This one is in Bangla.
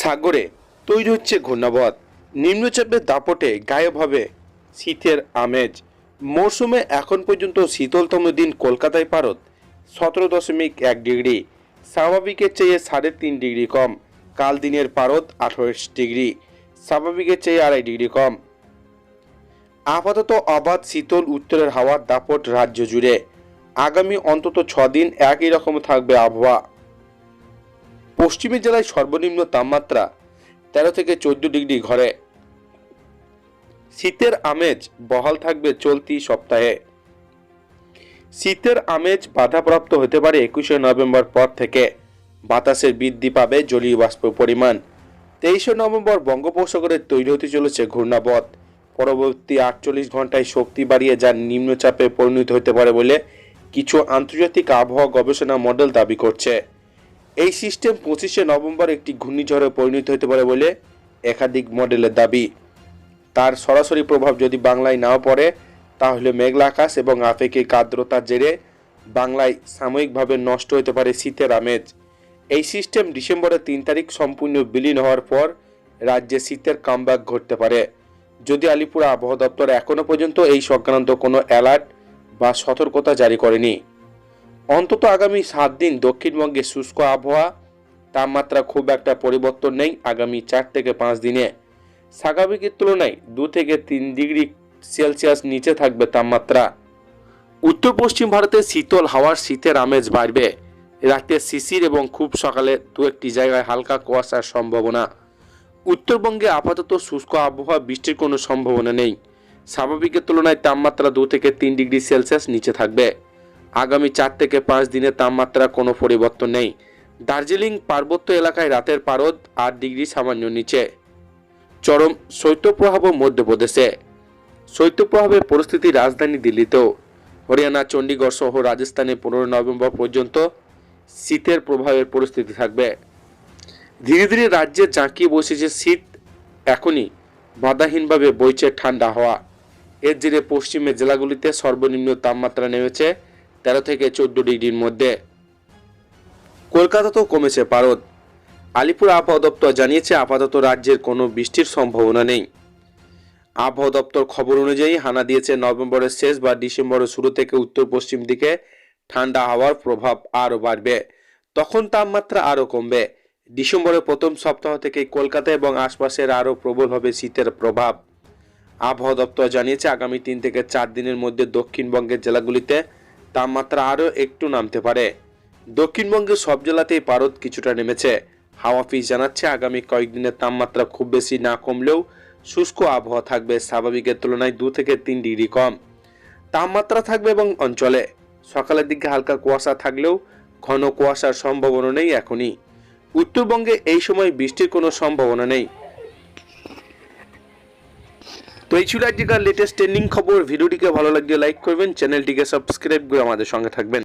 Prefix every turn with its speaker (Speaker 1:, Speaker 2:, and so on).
Speaker 1: সাগরে তৈরি হচ্ছে ঘূর্ণাবত। নিম্নচাপের দাপটে গায়েব হবে শীতের আমেজ। মরশুমে এখন পর্যন্ত শীতলতম দিন কলকাতায় পারত সতেরো দশমিক এক ডিগ্রি। স্বাভাবিকের চেয়ে সাড়ে তিন ডিগ্রি কম। কাল দিনের পারদ আঠাশ ডিগ্রি, স্বাভাবিকের চেয়ে আড়াই ডিগ্রি কম। আপাতত অবাধ শীতল উত্তরের হাওয়ার দাপট রাজ্য জুড়ে। আগামী অন্তত ছদিন একই রকম থাকবে আবহাওয়া। পশ্চিমী জেলায় সর্বনিম্ন তাপমাত্রা তেরো থেকে চোদ্দ ডিগ্রি ঘরে। শীতের আমেজ বহাল থাকবে চলতি সপ্তাহে। শীতের আমেজ বাধাপ্রাপ্ত হতে পারে একুশে নভেম্বর পর থেকে। বাতাসের বৃদ্ধি পাবে জলীয় বাষ্প পরিমাণ। তেইশে নভেম্বর বঙ্গোপসাগরে তৈরি হতে চলেছে ঘূর্ণাবত। পরবর্তী আটচল্লিশ ঘন্টায় শক্তি বাড়িয়ে যা নিম্নচাপে পরিণত হতে পারে বলে কিছু আন্তর্জাতিক আবহাওয়া গবেষণা মডেল দাবি করছে। এই সিস্টেম পঁচিশে নভেম্বর একটি ঘূর্ণিঝড়ে পরিণত হতে পারে বলে একাধিক মডেলের দাবি। তার সরাসরি প্রভাব যদি বাংলায় নাও পড়ে, তাহলে মেঘলা আকাশ এবং আপেক্ষিক আর্দ্রতার জেরে বাংলায় সাময়িকভাবে নষ্ট হতে পারে শীতের আমেজ। এই সিস্টেম ডিসেম্বরের তিন তারিখ সম্পূর্ণ বিলীন হওয়ার পর রাজ্যে শীতের কামব্যাক ঘটতে পারে। যদি আলিপুর আবহাওয়া দপ্তর এখনও পর্যন্ত এই সংক্রান্ত কোনো অ্যালার্ট বা সতর্কতা জারি করেনি। অন্তত আগামী সাত দিন দক্ষিণবঙ্গে শুষ্ক আবহাওয়া, তাপমাত্রা খুব একটা পরিবর্তন নেই আগামী চার থেকে পাঁচ দিনে। স্বাভাবিকের তুলনায় দু থেকে তিন ডিগ্রি সেলসিয়াস নিচে থাকবে তাপমাত্রা। উত্তর পশ্চিম ভারতে শীতল হাওয়ার শীতের আমেজ বাড়বে। রাতে শিশির এবং খুব সকালে দু একটি জায়গায় হালকা কুয়াশার সম্ভাবনা। উত্তরবঙ্গে আপাতত শুষ্ক আবহাওয়া বৃষ্টির কোনো সম্ভাবনা নেই। স্বাভাবিকের তুলনায় তাপমাত্রা দু থেকে তিন ডিগ্রি সেলসিয়াস নিচে থাকবে। আগামী চার থেকে পাঁচ দিনের তাপমাত্রা কোনো পরিবর্তন নেই। দার্জিলিং পার্বত্য এলাকায় রাতের পারদ আট ডিগ্রি সামান্য নিচে। চরম শৈত্যপ্রভাব মধ্যপ্রদেশে। শৈত্যপ্রভাবের পরিস্থিতি রাজধানী দিল্লিতেও। হরিয়ানা, চণ্ডীগড় সহ রাজস্থানে পনেরো নভেম্বর পর্যন্ত শীতের প্রভাবের পরিস্থিতি থাকবে। ধীরে ধীরে রাজ্যে জাঁকিয়ে বসেছে শীত। এখনই বাধাহীনভাবে বইছে ঠান্ডা হওয়া। এর জেরে পশ্চিমের জেলাগুলিতে সর্বনিম্ন তাপমাত্রা নেমেছে তেরো থেকে চোদ্দ ডিগ্রির মধ্যে। কলকাতাতেও কমেছে পারদ। আলিপুর আবহাওয়া দপ্তর জানিয়েছে আপাতত রাজ্যের কোনো বৃষ্টির সম্ভাবনা নেই। আবহাওয়া দপ্তর খবর অনুযায়ী হানা দিয়েছে নভেম্বরের শেষ বা ডিসেম্বরের শুরু থেকে উত্তর পশ্চিম দিকে ঠান্ডা হাওয়ার প্রভাব আরও বাড়বে। তখন তাপমাত্রা আরও কমবে। ডিসেম্বরের প্রথম সপ্তাহ থেকে কলকাতা এবং আশপাশের আরও প্রবল হবে শীতের প্রভাব। আবহাওয়া দপ্তর জানিয়েছে আগামী তিন থেকে চার দিনের মধ্যে দক্ষিণবঙ্গের জেলাগুলিতে তাপমাত্রা আরও একটু নামতে পারে। দক্ষিণবঙ্গের সব জেলাতেই পারদ কিছুটা নেমেছে। হাওয়া জানাচ্ছে, আগামী কয়েকদিনের তাপমাত্রা খুব বেশি না কমলেও শুষ্ক আবহাওয়া থাকবে, স্বাভাবিকের তুলনায় দু থেকে তিন ডিগ্রি কম। তাপমাত্রা থাকবে এবং অঞ্চলে। সকালের দিকে হালকা কুয়াশা থাকলেও ঘন কুয়াশার সম্ভাবনা নেই এখনই। উত্তরবঙ্গে এই সময় বৃষ্টির কোনো সম্ভাবনা নেই। তো এই ছিল আজকের লেটেস্ট ট্রেন্ডিং খবর। ভিডিওটিকে ভালো লাগলে লাইক করবেন চ্যানেলটিকে সাবস্ক্রাইব করে আমাদের সঙ্গে থাকবেন।